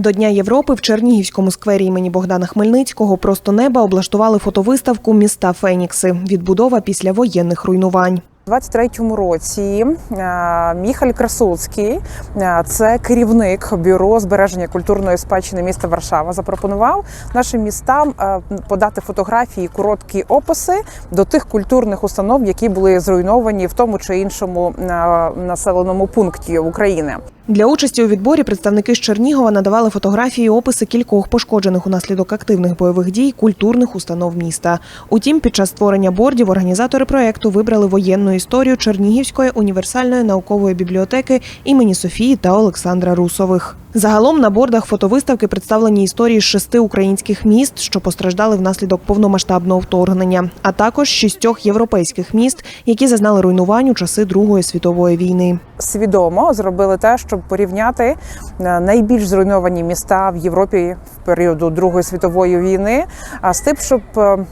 До Дня Європи в Чернігівському сквері імені Богдана Хмельницького просто неба облаштували фотовиставку Міста Фенікси. Відбудова після воєнних руйнувань. У 23-му році е, Міхаль Красуцький, е, це керівник бюро збереження культурної спадщини міста Варшава, запропонував нашим містам е, подати фотографії, короткі описи до тих культурних установ, які були зруйновані в тому чи іншому населеному пункті України. Для участі у відборі представники з Чернігова надавали фотографії описи кількох пошкоджених унаслідок активних бойових дій культурних установ міста. Утім, під час створення бордів організатори проекту вибрали воєнну історію Чернігівської універсальної наукової бібліотеки імені Софії та Олександра Русових. Загалом на бордах фотовиставки представлені історії шести українських міст, що постраждали внаслідок повномасштабного вторгнення, а також шістьох європейських міст, які зазнали руйнувань у часи Другої світової війни. свідомо зробили те, щоб порівняти е, найбільш зруйновані міста в Європі в періоду Другої світової війни, а з тим, щоб е,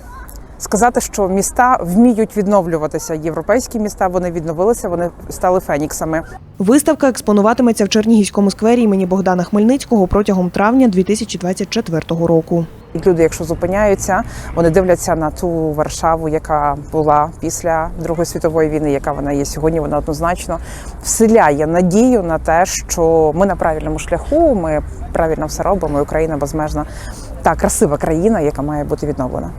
сказати, що міста вміють відновлюватися. Європейські міста вони відновилися, вони стали феніксами. Виставка експонуватиметься в Чернігівському сквері імені Богдана Хмельницького протягом травня 2024 року. Люди, якщо зупиняються, вони дивляться на ту Варшаву, яка була після Другої світової війни, яка вона є сьогодні. Вона однозначно вселяє надію на те, що ми на правильному шляху, ми правильно все робимо. і Україна безмежна та красива країна, яка має бути відновлена.